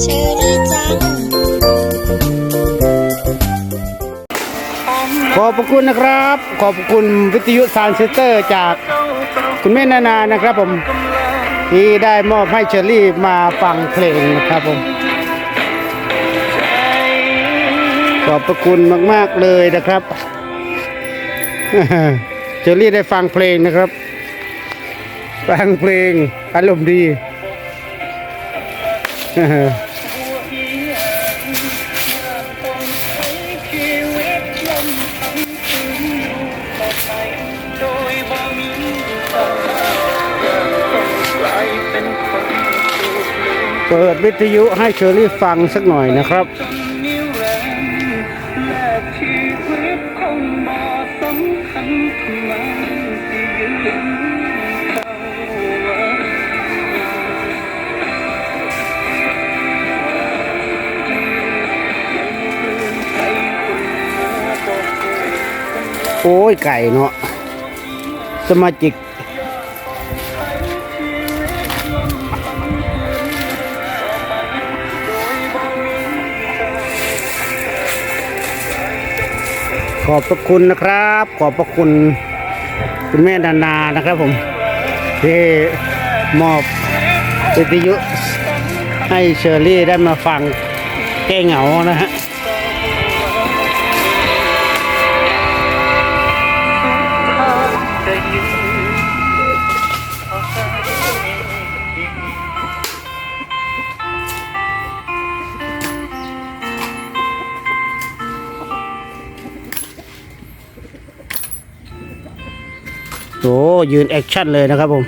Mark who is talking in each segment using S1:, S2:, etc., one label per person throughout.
S1: เชอรี่จัง
S2: ขอบพระคุณนะครับ ขอบพระคุณวิทยุซานเซนเตอร์จากคุณแม่นานานะครับผม ที่ได้มอบให้เชอรี่มาฟังเพลงนะครับผม ขอบพระคุณมาก ๆ เลยนะครับ เชอรี่ได้ฟังเพลงนะครับ ฟังเพลงอารมณ์ดีเปิดวิทยุให้เชอรี่ฟังสักหน่อยนะครับ โอ้ย ไก่เนาะสมาจิกขอบพระคุณนะครับ ขอบพระคุณคุณแม่นานานะครับผมที่มอบวิทยุให้เชอรี่ได้มาฟังแก้เหงานะฮะ โอ้ยืนแอคชั่นเลยนะครับผม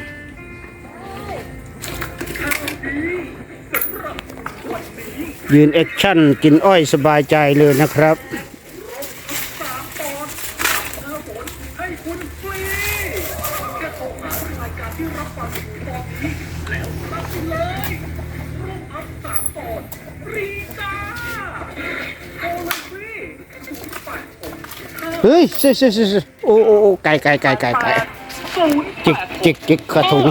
S2: ยืนแอคชั่นกินอ้อยสบายใจเลยนะครับเฮ้ยเซ่เซ่เซ่เซ่โอ้โอ้โอ้ไก่ไก่ไก่ไก่ไก่ จิกจิกจิกกระทุง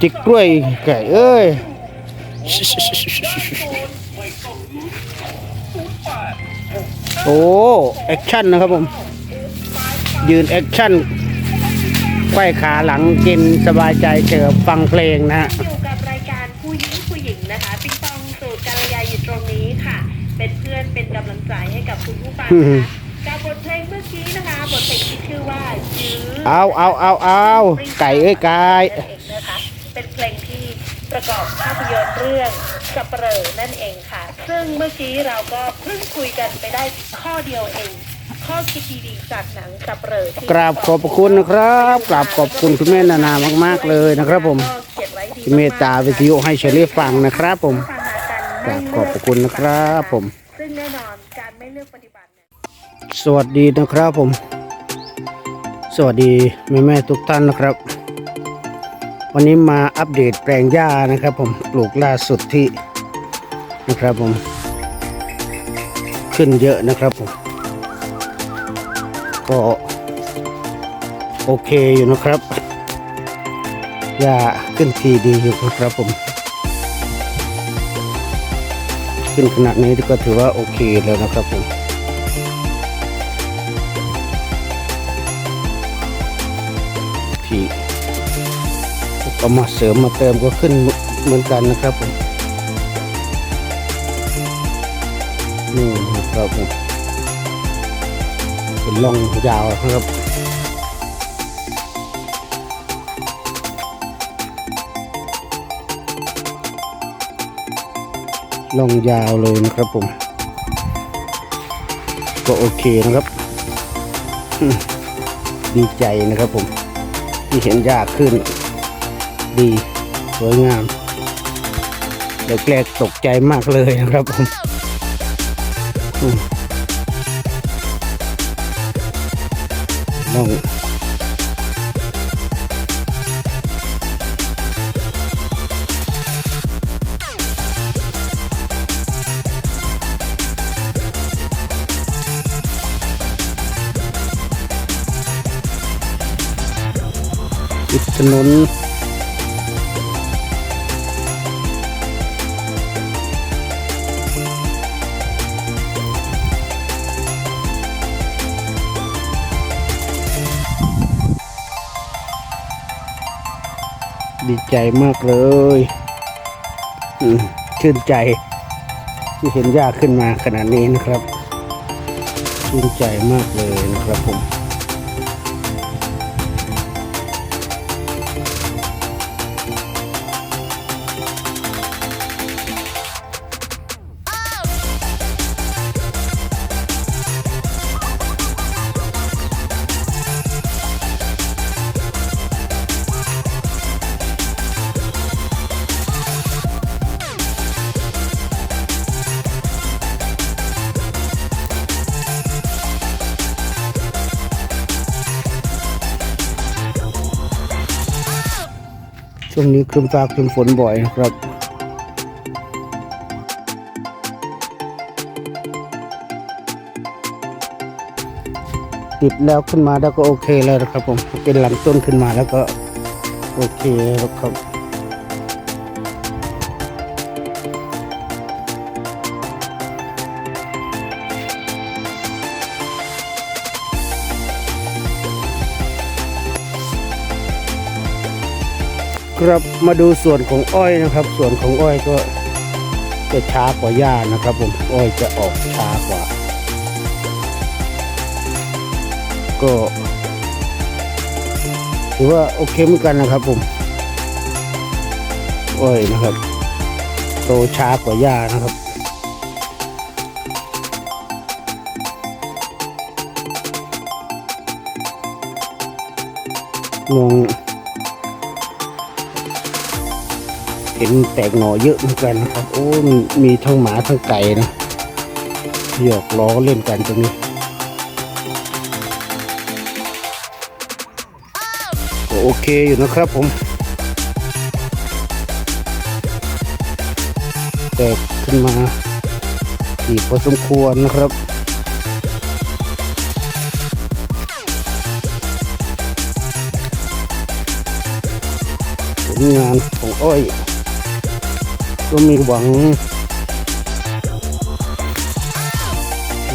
S2: จิกกล้วยไก่เอ้ยโอ้แอคชั่นนะครับผม ยืนแอคชั่นไขว้ขาหลังกินสบายใจเจอฟังเพลงนะฮะ
S3: อือ
S2: ฮึ
S3: นะคะกับบทเพลงเมื่อกี้นะคะ บทเพลงที่ชื่อว่ายื้อ
S2: เอาเอาเอาเอาไก่เอ้ยไก่
S3: นั่นเองนะคะ เป็นเพลงที่ประกอบภาพยนตร์เรื่องสับเปลอนั่นเองค่ะ ซึ่งเมื่อกี้เราก็เพิ่งคุยกันไปได้ข้อเดียวเอง ข้อคิดดีๆจากหนังสับเปลอที่
S2: กราบขอบพระคุณนะครับกราบขอบคุณคุณแม่นานามาก ๆ เลยนะครับผม
S3: ก็เขียนไว้ดี
S2: ที่เมตตาวิทยุให้เชอรี่ฟังนะครับผม
S3: ฟังหากัน
S2: กราบขอบพระคุณนะครับผม
S3: ซึ่งแน่นอนการไม่เลือกปฏิบัติเนี่ย
S2: สวัสดีนะครับผม สวัสดีแม่แม่ทุกท่านนะครับ วันนี้มาอัปเดตแปลงหญ้านะครับ ผมปลูกล่าสุดที่นะครับผม ขึ้นเยอะนะครับผม ก็โอเคอยู่นะครับหญ้าขึ้นทีดีอยู่นะครับผม ขึ้นขนาดนี้ก็ถือว่าโอเคแล้วนะครับผม เอามาเสริมมาเติมก็ขึ้นเหมือนกันนะครับผมนี่นะครับผมเป็นล่องยาวนะครับล่องยาวเลยนะครับผม ก็โอเคนะครับ ดีใจนะครับผม ที่เห็นยากขึ้น ดี สวยงามแรกๆตกใจมากเลยนะครับผมลองปิดถนน ดีใจมากเลยชื่นใจ ที่เห็นหญ้าขึ้นมาขนาดนี้นะครับชื่นใจมากเลยนะครับผม ช่วงนี้ครึมฟ้าครึมฝนบ่อยนะครับติดแล้วขึ้นมาแล้วก็โอเคแล้วนะครับผมเป็นลำต้นขึ้นมาแล้วก็โอเคแล้วครับ ครับมาดูส่วนของอ้อยนะครับ ส่วนของอ้อยก็จะช้ากว่าหญ้านะครับผมอ้อยจะออกช้ากว่า ก็ถือว่าโอเคเหมือนกันนะครับผมอ้อยนะครับ โตช้ากว่าหญ้านะครับมอง เห็นแตกหน่อเยอะเหมือนกันนะครับ โอ้มีทั้งหมาทั้งไก่นะหยอกล้อเล่นกันตรงนี้ โอเคอยู่นะครับผม แตกขึ้นมาอีกพอสมควรนะครับผลงานของอ้อย ก็มีหวัง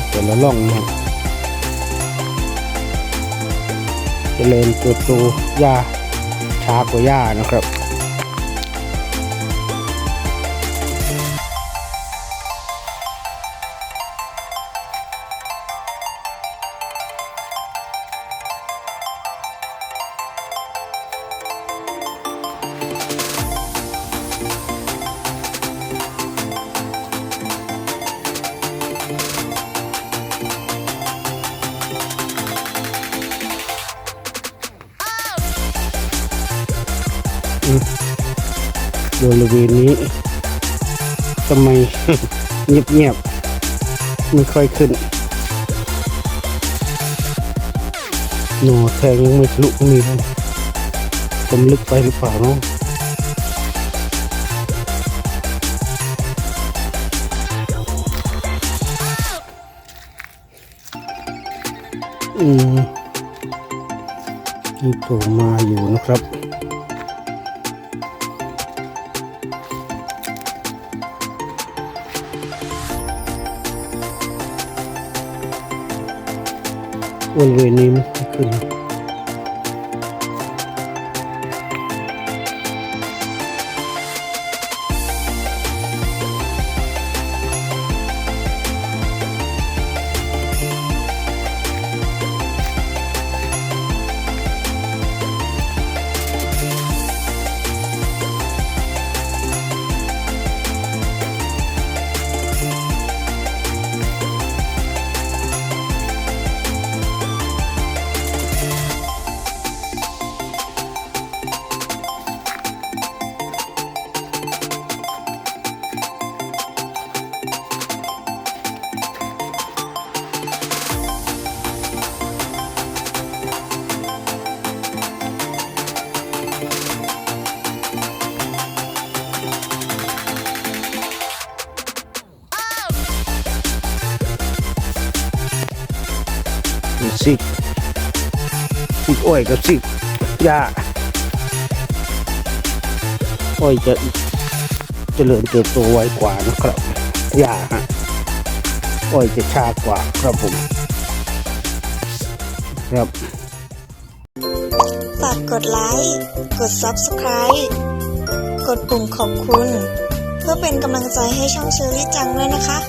S2: แต่ละล่องนะจะเจริญเติบโตหญ้าช้ากว่าหญ้านะครับ บริเวณนี้ทำไมเงียบๆไม่ค่อยขึ้นหนอแทงยังไม่ทะลุก็มีนะผมลึกไปหรือเปล่าเนาะอืมนี่โผล่มาอยู่นะครับ บริเวณ นี้ไม่ค่อยขึ้นซีกอ้อยกับซีกหญ้าอ้อยจะเจริญเติบโตไวกว่านะครับหญ้าฮะอ้อยจะช้ากว่าครับผมครับ
S1: ฝากกดไลค์กด Subscribe กดปุ่มขอบคุณ เพื่อเป็นกำลังใจให้ช่องเชอรี่จังด้วยนะคะ